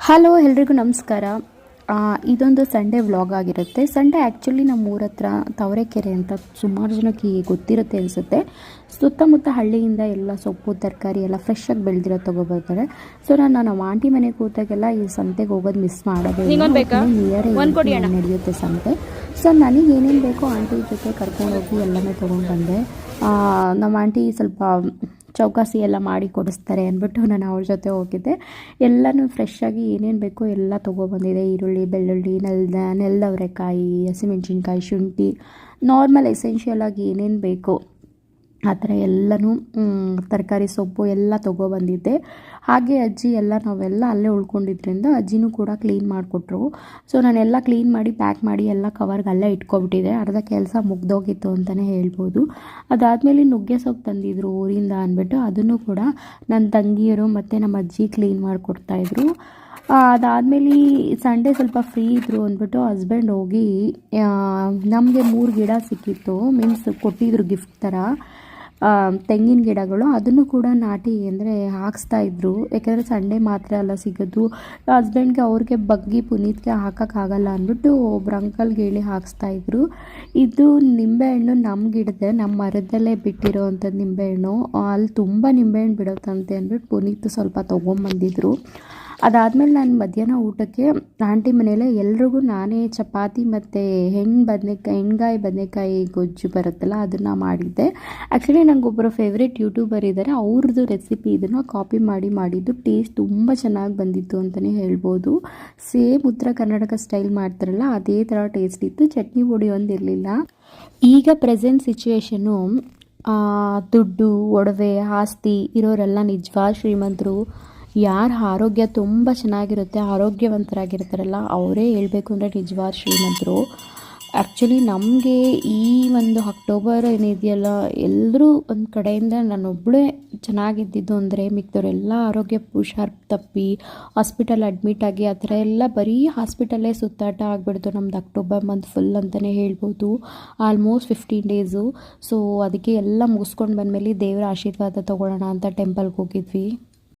Hello ಎಲ್ರಿಗೂ ನಮಸ್ಕಾರ. ಇದೊಂದು ಸಂಡೇ ವ್ಲಾಗ್ ಆಗಿರುತ್ತೆ. ಸಂಡೇ ಆ್ಯಕ್ಚುಲಿ ನಮ್ಮ ಊರ ಹತ್ರ ತವರೆಕೆರೆ ಅಂತ ಸುಮಾರು ಜನಕ್ಕೆ ಗೊತ್ತಿರುತ್ತೆ ಅನಿಸುತ್ತೆ. ಸುತ್ತಮುತ್ತ ಹಳ್ಳಿಯಿಂದ ಎಲ್ಲ ಸೊಪ್ಪು ತರಕಾರಿ ಎಲ್ಲ ಫ್ರೆಶ್ಶಾಗಿ ಬೆಳೆದಿರೋ ತೊಗೊಬರ್ತಾರೆ. ಸೊ ನಾನು ನಮ್ಮ ಆಂಟಿ ಮನೆಗೆ ಕೂತಾಗೆಲ್ಲ ಈ ಸಂತೆಗೆ ಹೋಗೋದು ಮಿಸ್ ಮಾಡೋದು? ನಿಯರ್. ನಡೆಯುತ್ತೆ ಸಂತೆ ಸೊ ನನಗೆ ಏನೇನು ಬೇಕೋ ಆಂಟಿ ಜೊತೆ ಕರ್ಕೊಂಡೋಗಿ ಎಲ್ಲನೂ ತೊಗೊಂಡು ಬಂದೆ. ನಮ್ಮ ಆಂಟಿ ಸ್ವಲ್ಪ ಚೌಕಾಸಿ ಎಲ್ಲ ಮಾಡಿ ಕೊಡಿಸ್ತಾರೆ ಅಂದ್ಬಿಟ್ಟು ನಾನು ಅವ್ರ ಜೊತೆ ಹೋಗಿದ್ದೆ. ಎಲ್ಲನೂ ಫ್ರೆಶ್ಶಾಗಿ ಏನೇನು ಬೇಕೋ ಎಲ್ಲ ತೊಗೊಬಂದಿದೆ. ಈರುಳ್ಳಿ, ಬೆಳ್ಳುಳ್ಳಿ, ನೆಲ್ದ, ನೆಲ್ದವರೆಕಾಯಿ, ಹಸಿಮೆಣ್ಸಿನ್ಕಾಯಿ, ಶುಂಠಿ ನಾರ್ಮಲ್ ಎಸೆನ್ಷಿಯಲ್ ಆಗಿ ಏನೇನು ಬೇಕೋ ಆ ಥರ ಎಲ್ಲನೂ ತರಕಾರಿ ಸೊಪ್ಪು ಎಲ್ಲ ತೊಗೊಬಂದಿದ್ದೆ ಹಾಗೆ ಅಜ್ಜಿ ಎಲ್ಲ ನಾವೆಲ್ಲ ಅಲ್ಲೇ ಉಳ್ಕೊಂಡಿದ್ರಿಂದ ಅಜ್ಜಿನೂ ಕೂಡ ಕ್ಲೀನ್ ಮಾಡಿಕೊಟ್ರು. ಸೊ ನಾನೆಲ್ಲ ಕ್ಲೀನ್ ಮಾಡಿ ಪ್ಯಾಕ್ ಮಾಡಿ ಎಲ್ಲ ಕವರ್ಗೆ ಅಲ್ಲೇ ಇಟ್ಕೊಬಿಟ್ಟಿದೆ. ಅರ್ಧ ಕೆಲಸ ಮುಗ್ದೋಗಿತ್ತು ಅಂತಲೇ ಹೇಳ್ಬೋದು. ಅದಾದಮೇಲೆ ನುಗ್ಗೆ ಸೊಪ್ಪು ತಂದಿದ್ರು ಊರಿಂದ ಅಂದ್ಬಿಟ್ಟು ಅದನ್ನು ಕೂಡ ನನ್ನ ತಂಗಿಯರು ಮತ್ತು ನಮ್ಮ ಅಜ್ಜಿ ಕ್ಲೀನ್ ಮಾಡಿಕೊಡ್ತಾಯಿದ್ರು ಅದಾದಮೇಲೆ ಸಂಡೇ ಸ್ವಲ್ಪ ಫ್ರೀ ಇದ್ದರು ಅಂದ್ಬಿಟ್ಟು ಹಸ್ಬೆಂಡ್ ಹೋಗಿ ನಮಗೆ ಮೂರು ಗಿಡ ಸಿಕ್ಕಿತ್ತು. ಮೀನ್ಸ್ ಕೊಟ್ಟಿದ್ರು ಗಿಫ್ಟ್ ಥರ. ತೆಂಗಿನ ಗಿಡಗಳು, ಅದನ್ನು ಕೂಡ ನಾಟಿ ಅಂದರೆ ಹಾಕಿಸ್ತಾ ಇದ್ರು. ಯಾಕೆಂದರೆ ಸಂಡೇ ಮಾತ್ರ ಅಲ್ಲ ಸಿಗೋದು. ಹಸ್ಬೆಂಡ್ಗೆ ಅವ್ರಿಗೆ ಬಗ್ಗಿ ಪುನೀತ್ಗೆ ಹಾಕೋಕ್ಕಾಗಲ್ಲ ಅಂದ್ಬಿಟ್ಟು ಒಬ್ರು ಅಂಕಲ್ಗೆ ಹೇಳಿ ಹಾಕಿಸ್ತಾ ಇದ್ರು. ಇದು ನಿಂಬೆಹಣ್ಣು ನಮ್ಮ ಗಿಡದ ನಮ್ಮ ಮರದಲ್ಲೇ ಬಿಟ್ಟಿರೋ ನಿಂಬೆಹಣ್ಣು. ಅಲ್ಲಿ ತುಂಬ ನಿಂಬೆಹಣ್ಣು ಬಿಡುತ್ತಂತೆ ಅಂದ್ಬಿಟ್ಟು ಪುನೀತ್ ಸ್ವಲ್ಪ ತೊಗೊಂಬಂದಿದ್ರು. ಅದಾದಮೇಲೆ ನಾನು ಮಧ್ಯಾಹ್ನ ಊಟಕ್ಕೆ ಆಂಟಿ ಮನೇಲೆ ಎಲ್ರಿಗೂ ನಾನೇ ಚಪಾತಿ ಮತ್ತು ಹೆಣ್ಣು ಬದನೆಕಾಯಿ ಹೆಣ್ಗಾಯಿ ಬದನೆಕಾಯಿ ಗೊಜ್ಜು ಬರುತ್ತಲ್ಲ ಅದನ್ನು ಮಾಡಿದ್ದೆ. ಆ್ಯಕ್ಚುಲಿ ನನಗೊಬ್ಬರು ಫೇವ್ರೆಟ್ ಯೂಟ್ಯೂಬರ್ ಇದ್ದಾರೆ ಅವ್ರದ್ದು ರೆಸಿಪಿ ಇದನ್ನು ಕಾಪಿ ಮಾಡಿ ಮಾಡಿದ್ದು ಟೇಸ್ಟ್ ತುಂಬ ಚೆನ್ನಾಗಿ ಬಂದಿತ್ತು ಅಂತಲೇ ಹೇಳ್ಬೋದು. ಸೇಮ್ ಉತ್ತರ ಕರ್ನಾಟಕ ಸ್ಟೈಲ್ ಮಾಡ್ತಾರಲ್ಲ, ಅದೇ ಥರ ಟೇಸ್ಟ್ ಇತ್ತು. ಚಟ್ನಿ ಪುಡಿ ಒಂದಿರಲಿಲ್ಲ ಈಗ ಪ್ರೆಸೆಂಟ್ ಸಿಚುವೇಶನು ದುಡ್ಡು, ಒಡವೆ, ಆಸ್ತಿ ಇರೋರೆಲ್ಲ ನಿಜವಾ ಶ್ರೀಮಂತರು ಯಾರ ಆರೋಗ್ಯ ತುಂಬ ಚೆನ್ನಾಗಿರುತ್ತೆ, ಆರೋಗ್ಯವಂತರಾಗಿರ್ತಾರಲ್ಲ, ಅವರೇ ಹೇಳಬೇಕು ಅಂದರೆ ನಿಜವಾದ ಶ್ರೀಮಂತರು. ಆ್ಯಕ್ಚುಲಿ ನಮಗೆ ಈ ಒಂದು ಅಕ್ಟೋಬರ್ ಏನಿದೆಯಲ್ಲ ಎಲ್ಲರೂ ಒಂದು ಕಡೆಯಿಂದ ನಾನೊಬ್ಬಳೇ ಚೆನ್ನಾಗಿದ್ದಿದ್ದು ಅಂದರೆ ಮಿಕ್ದವರೆಲ್ಲ ಆರೋಗ್ಯ ಹುಷಾರ್ ತಪ್ಪಿ ಹಾಸ್ಪಿಟಲ್ ಅಡ್ಮಿಟ್ ಆಗಿ ಆ ಥರ ಎಲ್ಲ ಬರೀ ಹಾಸ್ಪಿಟಲ್ಲೇ ಸುತ್ತಾಟ ಆಗಿಬಿಡ್ತು. ನಮ್ದು ಅಕ್ಟೋಬರ್ ಮಂತ್ ಫುಲ್ ಅಂತಲೇ ಹೇಳ್ಬೋದು. ಆಲ್ಮೋಸ್ಟ್ ಫಿಫ್ಟೀನ್ ಡೇಸು ಸೊ ಅದಕ್ಕೆ ಎಲ್ಲ ಮುಗಿಸ್ಕೊಂಡು ಬಂದಮೇಲೆ ದೇವರ ಆಶೀರ್ವಾದ ತೊಗೊಳ್ಳೋಣ ಅಂತ ಟೆಂಪಲ್ಗೆ ಹೋಗಿದ್ವಿ.